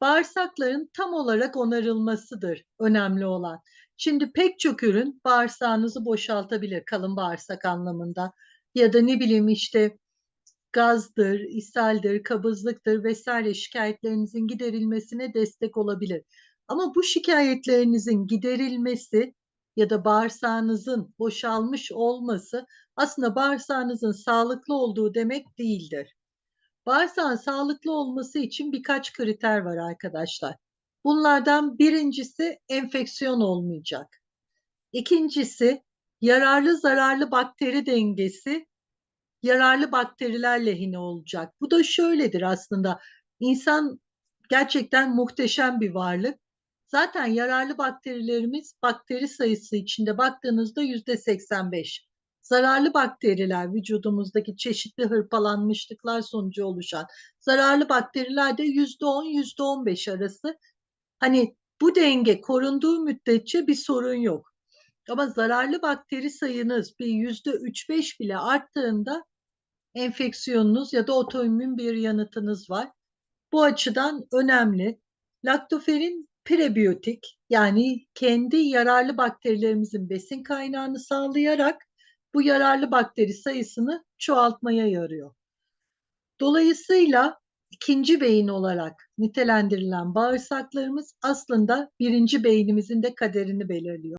Bağırsakların tam olarak onarılmasıdır önemli olan. Şimdi pek çok ürün bağırsağınızı boşaltabilir kalın bağırsak anlamında ya da ne bileyim işte gazdır, ishaldir, kabızlıktır vesaire şikayetlerinizin giderilmesine destek olabilir. Ama bu şikayetlerinizin giderilmesi ya da bağırsağınızın boşalmış olması aslında bağırsağınızın sağlıklı olduğu demek değildir. Bağırsağın sağlıklı olması için birkaç kriter var arkadaşlar. Bunlardan birincisi enfeksiyon olmayacak. İkincisi yararlı zararlı bakteri dengesi yararlı bakteriler lehine olacak. Bu da şöyledir aslında. İnsan gerçekten muhteşem bir varlık. Zaten yararlı bakterilerimiz bakteri sayısı içinde baktığınızda yüzde 85. Zararlı bakteriler vücudumuzdaki çeşitli hırpalanmışlıklar sonucu oluşan zararlı bakteriler de yüzde 10 yüzde 15 arası. Hani bu denge korunduğu müddetçe bir sorun yok. Ama zararlı bakteri sayınız bir yüzde 3-5 bile arttığında enfeksiyonunuz ya da otoimmün bir yanıtınız var. Bu açıdan önemli. Laktoferin prebiyotik yani kendi yararlı bakterilerimizin besin kaynağını sağlayarak bu yararlı bakteri sayısını çoğaltmaya yarıyor. Dolayısıyla ikinci beyin olarak nitelendirilen bağırsaklarımız aslında birinci beynimizin de kaderini belirliyor.